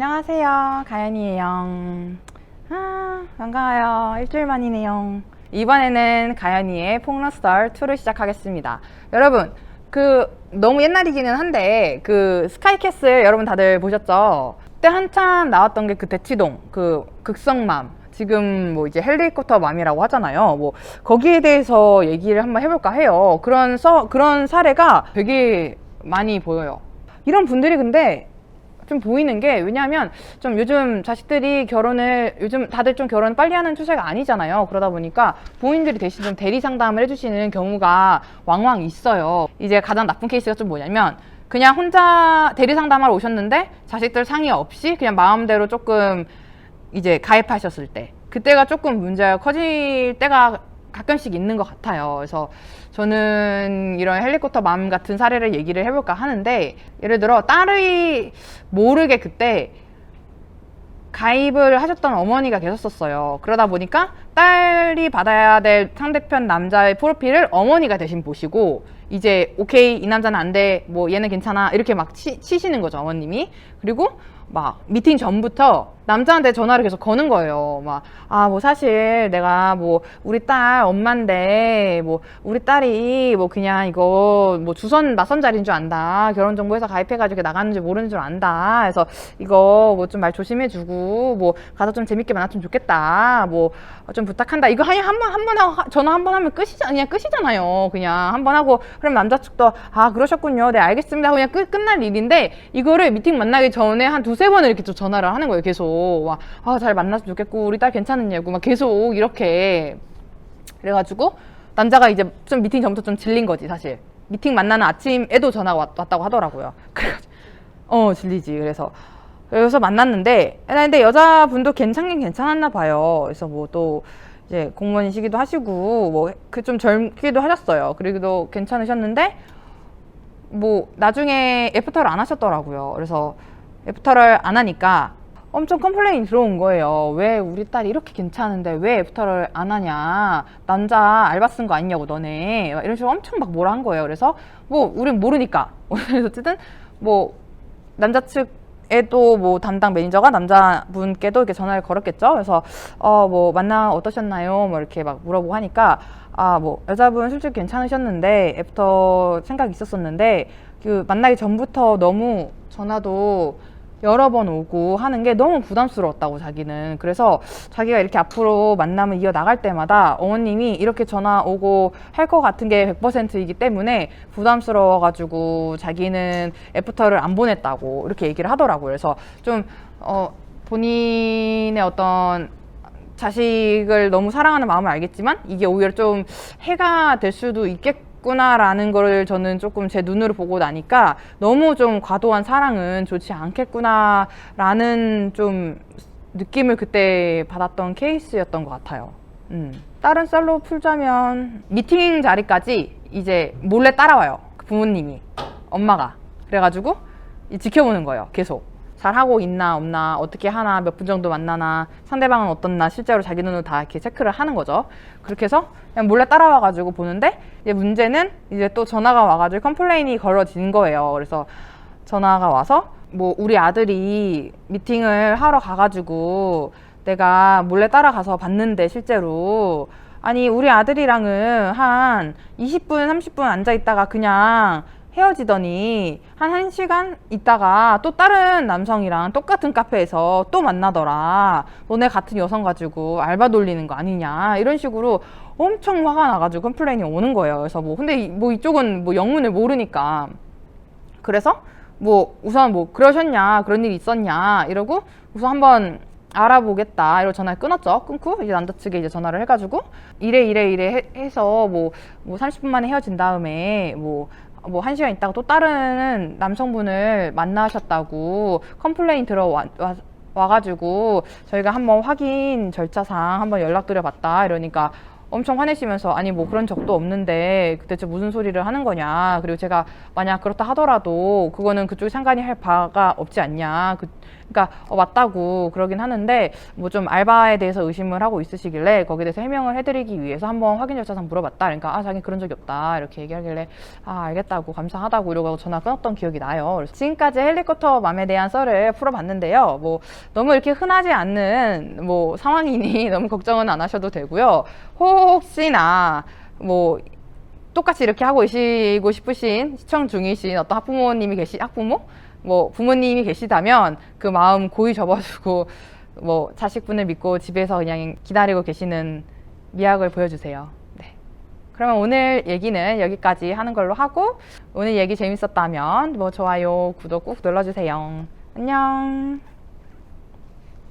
안녕하세요. 가연이에요. 아, 반가워요. 일주일 만이네요. 이번에는 가연이의 폭러스tar 2를 시작하겠습니다. 여러분, 그, 너무 옛날이기는 한데, 그, 스카이캐슬 여러분 다들 보셨죠? 그때 한참 나왔던 게 그 대치동, 그, 극성맘. 지금 뭐 이제 헬리콥터 맘이라고 하잖아요. 뭐, 거기에 대해서 얘기를 한번 해볼까 해요. 그런 서, 그런 사례가 되게 많이 보여요. 이런 분들이 근데 좀 보이는 게 왜냐하면 좀 요즘 자식들이 결혼을 요즘 다들 좀 결혼 빨리 하는 추세가 아니잖아요. 그러다 보니까 부모님들이 대신 좀 대리 상담을 해주시는 경우가 왕왕 있어요. 이제 가장 나쁜 케이스가 좀 뭐냐면 그냥 혼자 대리 상담하러 오셨는데 자식들 상의 없이 그냥 마음대로 조금 이제 가입하셨을 때 그때가 조금 문제가 커질 때가 가끔씩 있는 것 같아요. 그래서 저는 이런 헬리콥터 맘 같은 사례를 얘기를 해볼까 하는데 예를 들어 딸이 모르게 그때 가입을 하셨던 어머니가 계셨었어요. 그러다 보니까 딸이 받아야 될 상대편 남자의 프로필을 어머니가 대신 보시고 이제 오케이 이 남자는 안 돼, 뭐 얘는 괜찮아 이렇게 막 치, 치시는 거죠 어머님이. 그리고 막 미팅 전부터 남자한테 전화를 계속 거는 거예요. 막, 아, 뭐 사실 내가 뭐 우리 딸 엄마인데 뭐 우리 딸이 뭐 그냥 이거 뭐 주선 낯선 자리인 줄 안다. 결혼정보회사 가입해가지고 나가는 줄 모르는 줄 안다. 그래서 이거 뭐 좀 말 조심해주고 뭐 가서 좀 재밌게 만났으면 좋겠다. 뭐 좀 부탁한다. 이거 그냥 한번 한 번 하고 전화 한 번 하면 끝이잖아. 그냥 끝이잖아요. 그냥 한 번 하고 그럼 남자 측도 아 그러셨군요. 네 알겠습니다. 그냥 끝 끝날 일인데 이거를 미팅 만나기 전에 한 두세 번을 이렇게 좀 전화를 하는 거예요. 계속 막아잘 만났으면 좋겠고 우리 딸 괜찮느냐고 막 계속 이렇게 그래가지고 남자가 이제 좀 미팅 전부터 좀 질린 거지 사실. 미팅 만나는 아침에도 전화가 왔, 왔다고 하더라고요. 그래가지고 어 질리지. 그래서 그래서 만났는데 근데 여자분도 괜찮긴 괜찮았나 봐요. 그래서 뭐 또 이제 공무원이시기도 하시고 뭐 그 좀 젊기도 하셨어요. 그리고 괜찮으셨는데 뭐 나중에 애프터를 안 하셨더라고요. 그래서 애프터를 안 하니까 엄청 컴플레인이 들어온 거예요. 왜 우리 딸이 이렇게 괜찮은데 왜 애프터를 안 하냐. 남자 알바 쓴 거 아니냐고 너네. 막 이런 식으로 엄청 막 뭐라 한 거예요. 그래서 뭐 우린 모르니까. 그래서 어쨌든 뭐 남자 측에도 뭐 담당 매니저가 남자분께도 이렇게 전화를 걸었겠죠. 그래서 어 뭐 만나 어떠셨나요? 뭐 이렇게 막 물어보고 하니까 아 뭐 여자분 솔직히 괜찮으셨는데 애프터 생각 있었었는데 그 만나기 전부터 너무 전화도 여러 번 오고 하는 게 너무 부담스러웠다고 자기는. 그래서 자기가 이렇게 앞으로 만남을 이어 나갈 때마다 어머님이 이렇게 전화 오고 할 것 같은 게 100%이기 때문에 부담스러워가지고 자기는 애프터를 안 보냈다고 이렇게 얘기를 하더라고요. 그래서 좀 어, 본인의 어떤 자식을 너무 사랑하는 마음을 알겠지만 이게 오히려 좀 해가 될 수도 있겠 구나라는 거를 저는 조금 제 눈으로 보고 나니까 너무 좀 과도한 사랑은 좋지 않겠구나라는 좀 느낌을 그때 받았던 케이스였던 것 같아요. 음. 다른 썰로 풀자면 미팅 자리까지 이제 몰래 따라와요. 그 부모님이 엄마가 그래가지고 이 지켜보는 거예요. 계속. 잘 하고 있나 없나 어떻게 하나 몇 분 정도 만나나 상대방은 어떻나 실제로 자기 눈으로 다 이렇게 체크를 하는 거죠. 그렇게 해서 그냥 몰래 따라와 가지고 보는데 이제 문제는 이제 또 전화가 와 가지고 컴플레인이 걸어진 거예요. 그래서 전화가 와서 뭐 우리 아들이 미팅을 하러 가 가지고 내가 몰래 따라가서 봤는데 실제로 아니 우리 아들이랑은 한 20분 30분 앉아 있다가 그냥 헤어지더니 한 1시간 있다가 또 다른 남성이랑 똑같은 카페에서 또 만나더라. 너네 같은 여성 가지고 알바 돌리는 거 아니냐. 이런 식으로 엄청 화가 나가지고 컴플레인이 오는 거예요. 그래서 뭐, 근데 이- 뭐 이쪽은 뭐 영문을 모르니까. 그래서 뭐 우선 뭐 그러셨냐. 그런 일이 있었냐. 이러고 우선 한번 알아보겠다. 이러고 전화를 끊었죠. 끊고 이제 남자 측에 이제 전화를 해가지고 이래 이래 이래 해, 해서 뭐, 뭐 30분 만에 헤어진 다음에 뭐 뭐 한 시간 있다가 또 다른 남성분을 만나셨다고 컴플레인 들어와 와, 와가지고 저희가 한번 확인 절차상 한번 연락드려봤다 이러니까 엄청 화내시면서 아니 뭐 그런 적도 없는데 대체 무슨 소리를 하는 거냐? 그리고 제가 만약 그렇다 하더라도 그거는 그쪽이 상관이 할 바가 없지 않냐. 그, 그러니까 어, 맞다고 그러긴 하는데 뭐 좀 알바에 대해서 의심을 하고 있으시길래 거기에 대해서 해명을 해드리기 위해서 한번 확인 절차상 물어봤다. 그러니까 아 자기 그런 적이 없다. 이렇게 얘기하길래 아 알겠다고 감사하다고. 이러고 전화 끊었던 기억이 나요. 지금까지 헬리콥터 맘에 대한 썰을 풀어봤는데요. 뭐 너무 이렇게 흔하지 않는 뭐 상황이니 너무 걱정은 안 하셔도 되고요 혹시나 뭐 똑같이 이렇게 하고 계시고 싶으신 시청 중이신 어떤 학부모님이 계시 학부모 뭐 부모님이 계시다면 그 마음 고이 접어주고 뭐 자식분을 믿고 집에서 그냥 기다리고 계시는 미학을 보여주세요. 네. 그러면 오늘 얘기는 여기까지 하는 걸로 하고 오늘 얘기 재밌었다면 뭐 좋아요, 구독 꾹 눌러주세요. 안녕.